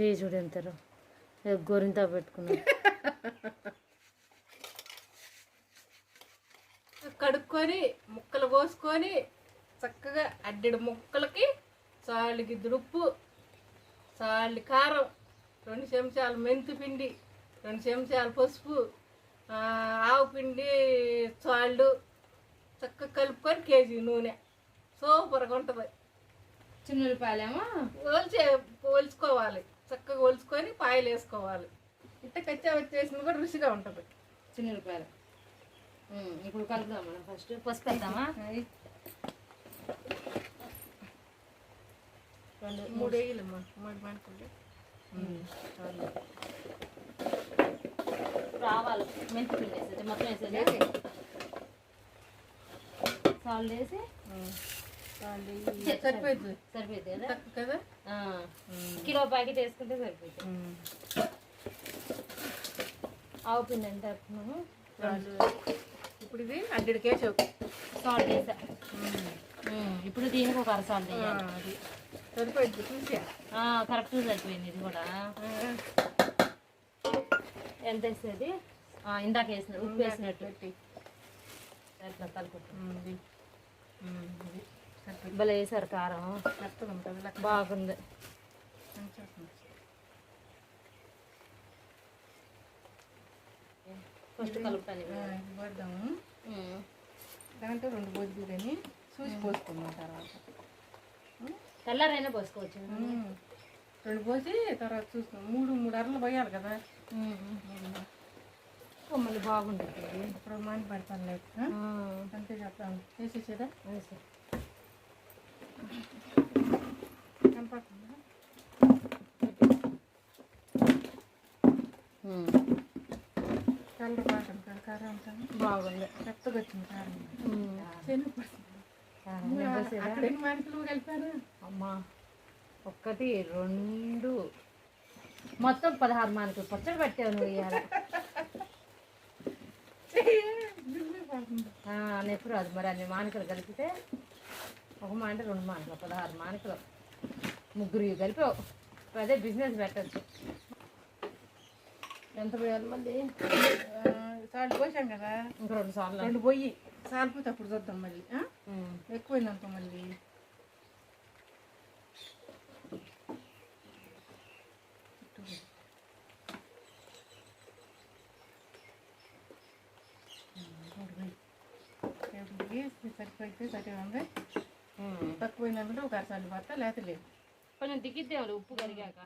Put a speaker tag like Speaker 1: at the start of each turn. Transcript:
Speaker 1: చేయి చూడు ఎంతరో. గోరింతా పెట్టుకున్నా
Speaker 2: కడుక్కొని ముక్కలు కోసుకొని చక్కగా అడ్డెడు ముక్కలకి చాలుకి ఉప్పు చాలు కారం రెండు చెంచాలు మెంతి పిండి రెండు చెంచాలు పసుపు ఆ, ఆవు పిండి చాళ్ళు చక్కగా కలుపుకొని కేజీ నూనె. సూపర్గా ఉంటుంది.
Speaker 1: చిన్న ఉల్లిపాయలేమో?
Speaker 2: ఒలిచే ఒలుచుకోవాలి. చక్కగా ఒలుచుకొని పాయలు వేసుకోవాలి. ఇట్ట కచ్చా వచ్చేసిన కూడా రుచిగా ఉంటుంది.
Speaker 1: చిన్న ఉల్లిపాయలు ఉమ్, ఇప్పుడు కలుపుదాం మనం ఫస్ట్. పసుపు వేద్దామా? రెండు
Speaker 2: మూడు. వేయాలమ్మా మూడు మంటలు
Speaker 1: రావాలి. మెంతి పిండి వేసేది మొత్తం వేసేది. సాల్ట్ వేసి
Speaker 2: సరిపోయింది.
Speaker 1: సరిపోతుంది కదా? కిలో ప్యాకెట్ వేసుకుంటే సరిపోతుంది ఆవు పిండి ఎంత వేస్తున్నాము.
Speaker 2: ఇప్పుడు ఇది హండ్రెడ్ కేజీ
Speaker 1: సాల్ట్ వేసా. ఇప్పుడు దీనికి ఒక అర సాల్ట్ వేయాలి.
Speaker 2: అది. సరిపోయింది చూసా.
Speaker 1: కరెక్ట్ సరిపోయింది ఇది కూడా. ఎంత వేసేది? ఇందాక వేసిన ఉప్పు వేసినట్టు.
Speaker 2: పెట్టి
Speaker 1: అట్లా కలుపుతాం
Speaker 2: ఇది ఇది సరిపోయింది
Speaker 1: భలే వేసారు కారం. బాగుంది. ఫస్ట్ కలుపుతాను
Speaker 2: పోద్దాము. దాంట్లో రెండు బొజ్జులు కానీ చూసి పోసుకుందాం తర్వాత.
Speaker 1: తెల్లారైనా పోసుకోవచ్చు.
Speaker 2: రెండు పోసి తర్వాత చూసుకుందాం. మూడు మూడు అరలు పోయాలి కదా.
Speaker 1: మళ్ళీ బాగుంటుంది.
Speaker 2: అప్పుడు మాని పడతాను లేదు అంతే చెప్తాను. చేసేసేదా
Speaker 1: వేసి.
Speaker 2: కనపడుతుందా కలర్ బాగుంటుంది కారం ఉంటుంది
Speaker 1: బాగుంది.
Speaker 2: మెత్తగా వచ్చింది కారం మనుషులు కలిపారు
Speaker 1: అమ్మా ఒక్కటి రెండు. మొత్తం పదహారు మానకులు. పచ్చడి పెట్టావు నువ్వు ఇవాళ మరి అన్ని మానకలు కలిపితే ఒక మాంట రెండు మానకలు పదహారు మానకలు. ముగ్గురు కలిపావు అదే బిజినెస్ పెట్టచ్చు. ఎంత పోయాలి మళ్ళీ?
Speaker 2: సాల్ట్ పోసాం కదా?
Speaker 1: ఇంక రెండు సార్లు.
Speaker 2: రెండు పోయి సాలిపోతే అప్పుడు చూద్దాం మళ్ళీ. ఎక్కువైందనుకో మళ్ళీ. సరిపోతే సరిపోయింది. తక్కువైందంటే ఒక అరసాలు పడతా లేకపోతే లేదు
Speaker 1: కొంచెం దిగిద్దాం ఉప్పు కరిగాక.